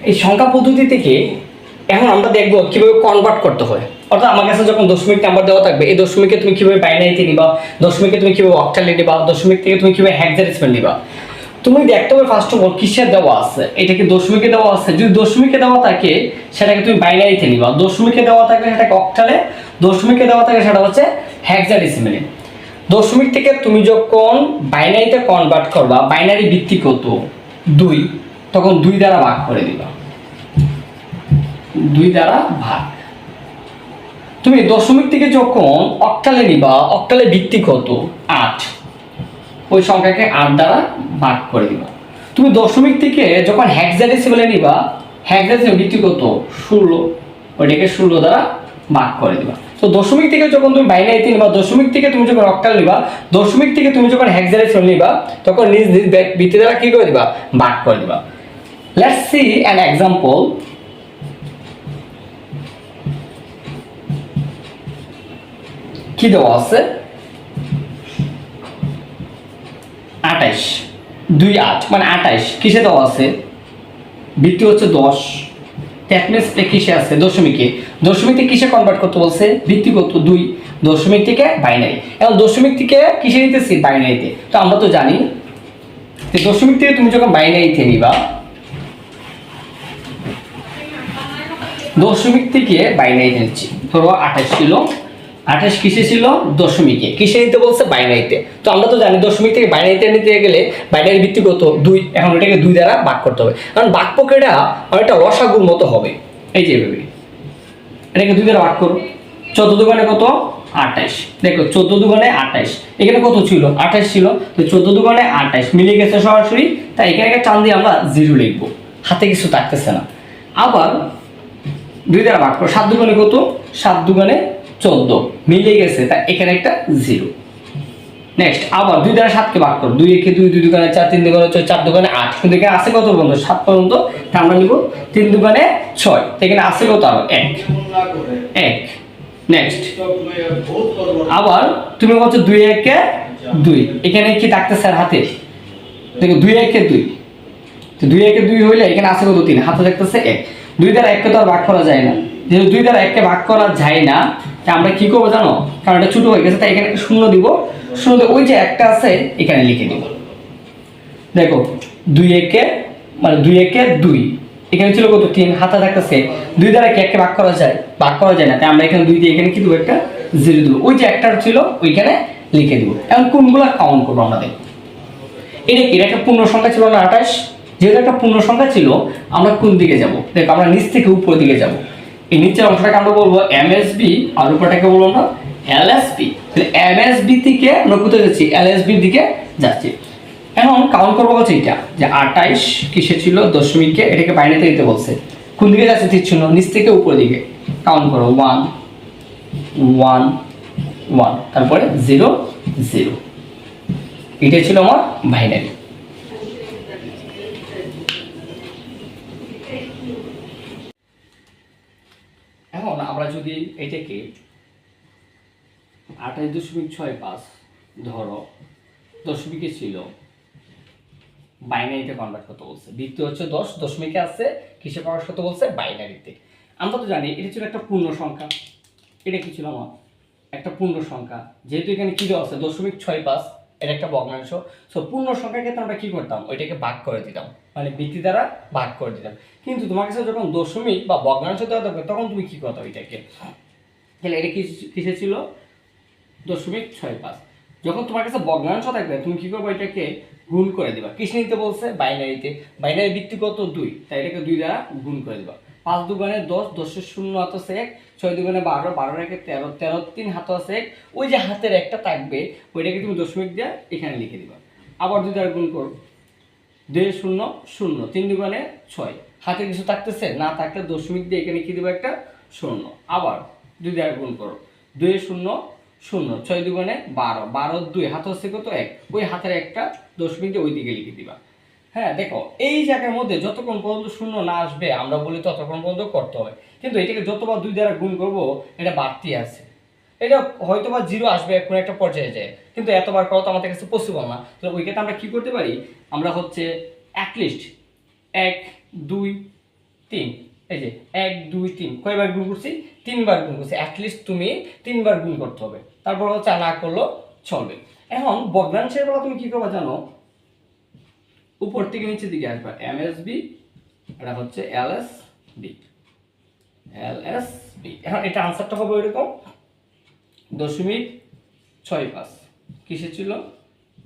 এই সংখ্যা পদ্ধতি থেকে এখন আমরা দেখব কীভাবে কনভার্ট করতে হয়। অর্থাৎ আমার কাছে যখন দশমিক নাম্বার দেওয়া থাকবে, এই দশমিকে তুমি কীভাবে বাইনারিতে নিবা? দশমিকে তুমি কীভাবে অক্টালে নিবা? দশমিক থেকে তুমি কীভাবে হ্যাকজারিসমেন্ট নিবা? তুমি দেখতে হবে ফার্স্ট অফ অল কিসের দেওয়া আছে? এটাকে দশমিকে দেওয়া আছে? যদি দশমিকে দেওয়া থাকে, সেটাকে তুমি বাইনারিতে নিবা। দশমিকে দেওয়া থাকলে সেটাকে অক্টালে দশমিকে দেওয়া থাকে সেটা হচ্ছে হ্যাকজারিসমেন্টে দশমিক থেকে তুমি যখন বাইনারিতে কনভার্ট করবা বাইনারি ভিত্তি কত? দুই। তখন দুই দ্বারা ভাগ করে দিবা দুই দ্বারা ভাগ। তুমি দশমিক থেকে যখন অক্টালে নিবা, অক্টালে ভিত্তি কত? আট। ওই সংখ্যাকে আট দ্বারা ভাগ করে দিবা। তুমি দশমিক থেকে যখন হ্যাকজাডেসিমেলে নিবা হ্যাকজাডেসিমেল ভিত্তি কত? ষোলো। ওইটাকে ষোলো দ্বারা ভাগ করে দিবা। তো দশমিক থেকে যখন তুমি বাইনারিতে নিবা, দশমিক থেকে তুমি যখন অক্টাল নিবা, দশমিক থেকে তুমি যখন হ্যাকজাডেসিমেল নিবা, তখন নিজ নিজ ভিত্তি দ্বারা কি করে দিবা? ভাগ করে দিবা। লেটস সি অ্যান এক্সাম্পল কি দেওয়া আছে? আঠাইশ। দুই আট মানে আঠাইশ। কিসে দেওয়া আছে? বৃত্তি হচ্ছে দশ। ট্যাকনেস কিসে আছে? দশমিকে। দশমিক থেকে কিসে কনভার্ট করতে বলছে? বৃত্তি কত দুই। দশমিক থেকে বাইনারি এখন দশমিক থেকে কিসে নিতেছি? বাইনারিতে তো আমরা তো জানি যে দশমিক থেকে তুমি যখন বাইনারিতে নিবা দশমিক থেকে বাইনারিতে নিচ্ছি ধরো আঠাশ ছিল। আঠাশ কিসে ছিল? দশমিকে। কিসে নিতে বলছে? বাইনারিতে তো। আমরা তো জানি দশমিক থেকে বাইনারিতে নিতে গেলে বাইনারি ভিত্তি কত? দুই। এখন এটাকে দুই দ্বারা ভাগ করতে হবে। কারণ বাক প্রক্রিয়াটা অনেকটা রসাগুর মতো হবে। এই যে ভেবে এটাকে দুই দ্বারা ভাগ করো। চোদ্দ দোকানে কত? আঠাশ। দেখো, চোদ্দ দোকানে আঠাশ। এখানে কত ছিল? আঠাশ ছিল। তো চোদ্দ দোকানে আঠাশ। মিলে গেছে সরাসরি। তাই এখানে একটা টান দিয়ে আমরা জিরো লিখব। হাতে কিছু থাকতেছে না। আবার দুই দ্বারা ভাগ করো। সাত দুগুণে কত? সাত দুগুণে চোদ্দ। মিলে গেছে, তা এখানে একটা জিরো নেক্সট আবার দুই দ্বারা সাতকে ভাগ করো। দুই একে দুই দুই দোকানে চার, তিন দোকানে ছয়, চার দোকানে আট। কিন্তু এখানে আছে কত পর্যন্ত সাত পর্যন্ত আমরা নিব তিন দোকানে ছয়। এখানে আছে কত? আরও এক। এক। নেক্সট আবার তুমি বলছো দুই একে দুই। এখানে কি থাকতেছে আর হাতে? দেখো দুই একে দুই। দুই একে দুই হইলে এখানে আছে কত? তিন। হাতে দেখতেছে এক। দুই দ্বারা এককে তো আর ভাগ করা যায় না। যেহেতু দুই দ্বারা এককে ভাগ করা যায় না, তা আমরা কি করব জানো? কারণ এটা ছোট হয়ে গেছে, তাই এখানে শূন্য দিব। শূন্য ওই যে একটা আছে, এখানে লিখে দিব। দেখো, দুই একে মানে দুই একে দুই। এখানে ছিল কত? তিন। হাতে থাকতেছে। দুই দ্বারা কি একে ভাগ করা যায়? ভাগ করা যায় না। তাই আমরা এখানে দুই দিয়ে এখানে কি দেবো? একটা জিরো দেবো। ওই যে একটা ছিল, ওইখানে লিখে দিব। এখন কোনগুলো কাউন্ট করব আমরা দেখো? এটা কি? এটা একটা পূর্ণ সংখ্যা ছিল না, আঠাশ। যেহেতু একটা পূর্ণ সংখ্যা ছিল, আমরা কোন দিকে যাব? দেখো, আমরা নিচ থেকে উপর দিকে যাব। এই নিচের অংশটাকে আমরা বলব এম এস বি আর উপরটাকে বলব আমরা L S B M S B থেকে আমরা কোথায় যাচ্ছি? এল এস বির দিকে যাচ্ছি। এখন কাউন্ট করব হচ্ছে এটা যে আঠাইশ কিসে ছিল? দশমিককে এটাকে বাইরে দিতে বলছে। কোন দিকে যাচ্ছে? ঠিক ছিল নিচ থেকে উপর দিকে। কাউন্ট করো ওয়ান ওয়ান ওয়ান তারপরে জিরো জিরো এটাই ছিল আমার বাইনারি এখন আমরা যদি এটাকে আঠাশ দশমিক ছয় পাঁচ ধরো, দশমিকে ছিল বাইনারিতে কনভার্ট করতে বলছে। বৃত্তি হচ্ছে দশ, দশমিকে আছে, কিসে প্রকাশ করতে বলছে? বাইনারিতে আমরা তো জানি, এটা ছিল একটা পূর্ণ সংখ্যা। এটা কি ছিল আমার? একটা পূর্ণ সংখ্যা। যেহেতু এখানে কি আছে? দশমিক ছয় পাঁচ এটা একটা ভগ্নাংশ। সো পূর্ণ সংখ্যার ক্ষেত্রে আমরা কি করতাম? ওইটাকে ভাগ করে দিতাম। মানে বৃত্তি দ্বারা ভাগ করে দিতাম। কিন্তু তোমার কাছে যখন দশমিক বা ভগ্নাংশ দেওয়া থাকবে, তখন তুমি কি করতো ওইটাকে? তাহলে এটা কিসে ছিল? দশমিক ছয় পাঁচ। যখন তোমার কাছে ভগ্নাংশ থাকবে, তুমি কি করবে এটাকে গুণ করে দিবা। কিসে নিতে বলছে বাইনারিতে। বাইনারি ভিত্তি কত? দুই। তাই এটাকে দুই দ্বারা গুণ করে দিবা। পাঁচ দুগুণে দশ দশের শূন্য হাত আছে এক, ছয় দুগুণে বারো বারো একে তেরো তেরো তিন হাত আছে এক। ওই যে হাতের একটা থাকবে, ওইটাকে তুমি দশমিক দিয়ে এখানে লিখে দিবা। আবার দুই দ্বারা গুণ করো, দুই শূন্য শূন্য, তিন দুগুণে ছয়। হাতে কিছু থাকতেছে? না থাকলে দশমিক দিয়ে এখানে কি দেবো একটা? শূন্য। আবার দুই দ্বারা গুণ করো, দুই শূন্য শূন্য, ছয় দুগুণে বারো বারো দুই হাত হচ্ছে কত? এক। ওই হাতের একটা দশমিক দিয়ে ওই দিকে লিখে দিবা। হ্যাঁ দেখো, এই জায়গার মধ্যে যতক্ষণ পর্যন্ত শূন্য না আসবে, আমরা বলি ততক্ষণ পর্যন্ত করতে হবে কিন্তু এটাকে যতবার দুই দ্বারা গুণ করব, এটা বাড়তি আছে। এটা হয়তো বা জিরো আসবে কোনো একটা পর্যায়ে যায়, কিন্তু এতবার করা তো আমাদের কাছে পসিবল না। তো ওই ক্ষেত্রে আমরা কি করতে পারি? আমরা হচ্ছে অ্যাটলিস্ট এক, দুই, তিন। এই যে এক, দুই, তিন। কয়বার গুণ করছি? তিনবার গুণ করছি। অ্যাটলিস্ট তুমি তিনবার গুণ করতে হবে। তারপর হচ্ছে না করলেও চলবে। এখন ভগ্নাংশের বেলা তুমি কি করবা জানো? উপর থেকে নিচের দিকে আসবা। এম এস বি, এটা হচ্ছে L S B. L S B. এখন এটা আনসারটা হবে এরকম দশমিক ছয় পাঁচ। কিসে ছিল?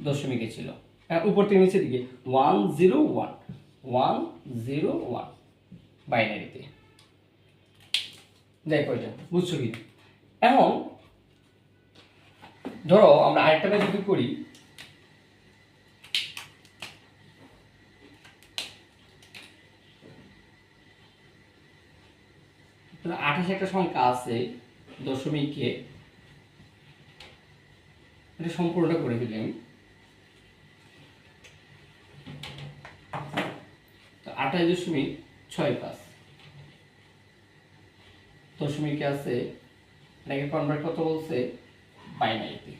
দশমিকে ছিল। এখন উপর থেকে নিচের দিকে। One zero one one zero one বাইনারিতে দেখ ওইটা, বুঝছ কি? এখন, ধরো আমরা আরেকটা যদি করি। আঠাশ একটা সংখ্যা আছে, দশমিকে, এটা সম্পূর্ণটা করে তো আঠাশ দশমিক ছয় পাঁচ। দশমিকে আছে, এটাকে কনভার্ট কত বলছে? বাইনারিতে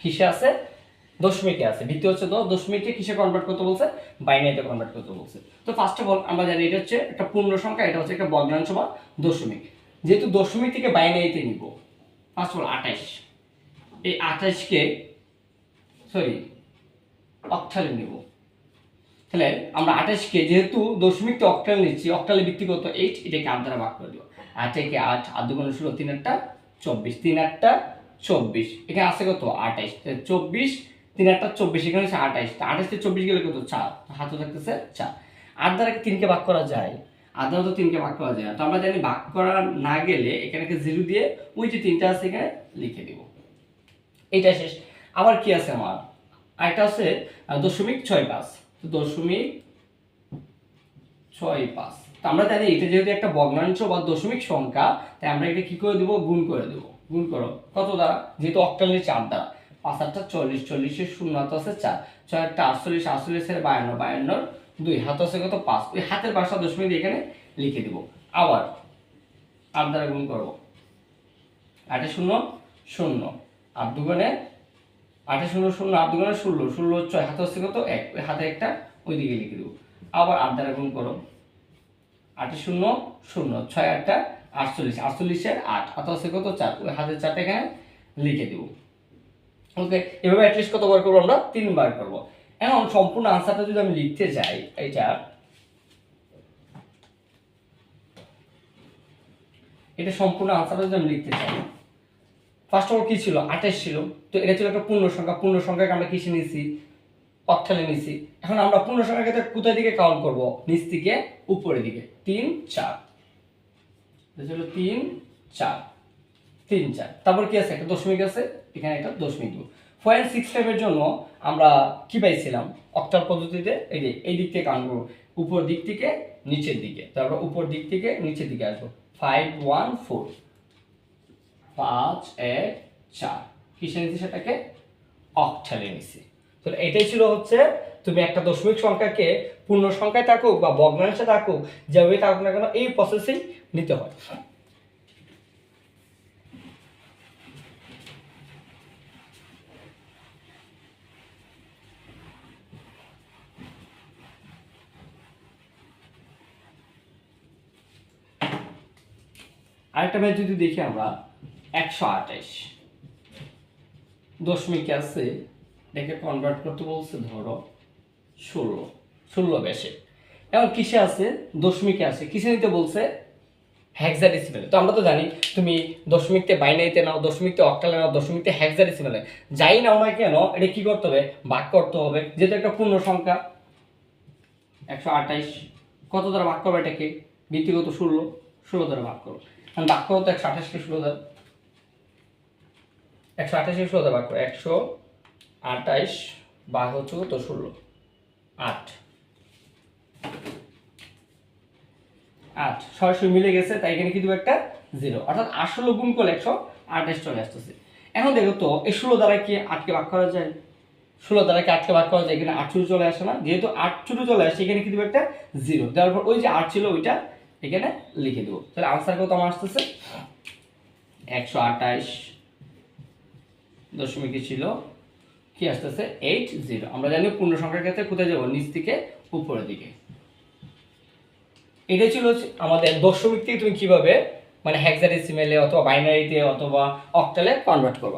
কিসে আছে? দশমিকে আছে। ভিত্তি হচ্ছে দশ, দশমিকে কিসে কনভার্ট করতে বলছে? বাইনারিতে কনভার্ট করতে বলছে। তো ফার্স্ট অফ অল আমরা জানি এটা হচ্ছে একটা পূর্ণ সংখ্যা, এটা হচ্ছে একটা ভগ্নাংশ বা দশমিক। যেহেতু দশমিক থেকে বাইনারিতে নিব ফার্স্ট অফ অল আঠাশ এই আঠাশকে সরি অক্টালে নিব। তাহলে আমরা আঠাশকে যেহেতু দশমিকটা অক্টাল নিচ্ছি অক্টালে ভিত্তি কত এইট এটাকে আট দ্বারা ভাগ করে দিব। আট থেকে আট আট দুগুণ ষোলো, তিন আটটা, চব্বিশ। তিন আটটা, চব্বিশ। এখানে আছে কত? তাহলে চব্বিশ তিন আটটা চব্বিশ, এখানে হচ্ছে আঠাইশ আঠাইশ থেকে চব্বিশ গেলে কত? চার। হাতে থাকতেছে চার। আট দ্বারা তিনকে ভাগ করা যায়? আট দ্বারা তো তিনকে ভাগ করা যায়। তো আমরা জানি ভাগ করা না গেলে এখানে জিরো দিয়ে ওই যে তিনটা আছে এখানে লিখে দিব। এইটা শেষ। আবার কি আছে আমার? আরেকটা আছে দশমিক ছয় পাঁচ। তো দশমিক ছয় পাঁচ। তো আমরা জানি এটা যেহেতু একটা ভগ্নাংশ বা দশমিক সংখ্যা, তাই আমরা এটা কি করে দেবো? গুণ করে দেবো। গুণ করো। কত দ্বারা? যেহেতু অক্টালের চার দ্বারা। পাঁচ আটটা চল্লিশ চল্লিশের শূন্য, হাত আছে চার। ছয় একটা আটচল্লিশ আটচল্লিশের বায়ান্ন বায়ান্নর দুই। হাত আছে কত? পাঁচ। ওই হাতের পাঁচটা দশমিক এখানে লিখে দিব। আবার আট দ্বারা গুণ করব। আটে শূন্য শূন্য। আট দুগুণে, আটে শূন্য শূন্য, আট দুগুণে ষোলো। ষোলো ছয়। হাতে হচ্ছে কত? এক। ওই হাতে একটা ওই দিকে লিখে দেবো। আবার আট দ্বারা গুণ করো। আটে শূন্য শূন্য। ছয় আটটা আটচল্লিশ। আটচল্লিশের আট। হাতে হচ্ছে কত? চার। ওই হাতের চারটা এখানে লিখে দেবো। ওকে এভাবে অ্যাটলিস্ট কতবার করব আমরা? তিনবার করব। এখন সম্পূর্ণ আনসারটা যদি আমি লিখতে যাই এইটা। এটা সম্পূর্ণ আনসারটা যদি আমি লিখতে চাই। ফার্স্ট অফ অল কি ছিল? আঠাশ ছিল। তো এটা ছিল একটা পূর্ণ সংখ্যা পূর্ণ সংখ্যাকে আমরা কিসে নিয়েছি অক্টালে নিয়েছি এখন আমরা পূর্ণ সংখ্যার ক্ষেত্রে কোথায় দিকে কাউন্ট করব? নিচ থেকে উপরের দিকে। তিন, চার। ছিল তিন, চার। তিন চার। তারপর কি আছে? একটা দশমিক আছে, এখানে একটা দশমিক দেবো। পয়েন্ট সিক্স ফাইভের জন্য আমরা কি পাইছিলাম? অক্টাল পদ্ধতিতে এই যে এই দিক থেকে করব উপর দিক থেকে নিচের দিকে। তারপর উপর দিক থেকে নিচের দিকে আসব। ফাইভ ওয়ান ফোর পাঁচ, এক, চার। কিসে নিচ্ছি সেটাকে? অক্টালে নিছি। তো এটাই ছিল হচ্ছে তুমি একটা দশমিক সংখ্যাকে পূর্ণ সংখ্যায় থাকুক বা ভগ্নাংশে থাকুক যেভাবে থাকুক না কেন, এই প্রসেসেই নিতে হয়। আরেকটা ম্যাচ যদি দেখি আমরা, একশো আঠাইশ দশমিক আছে, এটাকে কনভার্ট করতে বলছে ধরো ষোলো ষোলো বেশে এখন কিসে আছে? দশমিকে আছে। কিসে নিতে বলছে? হ্যাক্সাডেসিমেলে তো আমরা তো জানি, তুমি দশমিকতে বাইনারিতে নাও, দশমিকতে অক্টালে নাও, দশমিকতে হ্যাক্সাডেসিমেলে যাই নাও না কেন, এটা কি করতে হবে? ভাগ করতে হবে। যেহেতু একটা পূর্ণ সংখ্যা। একশো আঠাইশ কত দ্বারা ভাগ করবে এটাকে? ভিত্তিগত ষোলো ষোলো দ্বারা ভাগ করো করো তো একশো আঠাশকে ষোলো দ্বারা একশো আঠাশকে ষোলো ভাগ করো একশো আঠাইশ ভাগ হচ্ছে কত ষোলো। আট। আট। সরাসরি মিলে গেছে, তাই এখানে কিন্তু একটা? জিরো। অর্থাৎ আটশো গুণ করলে একশো আঠাশ চলে আসতেছে। এখন দেখো তো, এই ষোলো দ্বারা কি আটকে ভাগ করা যায়? ষোলো দ্বারা কি আটকে ভাগ করা যায়? এখানে আট চলে আসে না। যেহেতু আট চলে আসে, এখানে কিন্তু একটা? জিরো। দেওয়ার পর ওই যে আট ছিল, ওইটা এখানে লিখে দেবো। তাহলে আনসার কত আমার আসতেছে? একশো আঠাইশ দশমিকে ছিল। কি আসতেছে? এইট জিরো আমরা জানি পূর্ণ সংখ্যার ক্ষেত্রে কোথায় যাব? নিচ থেকে উপরের দিকে। এটা ছিল আমাদের দশমিক থেকে তুমি কীভাবে মানে হেক্সাডেসিমেলে অথবা বাইনারিতে অথবা অক্টালে কনভার্ট করব।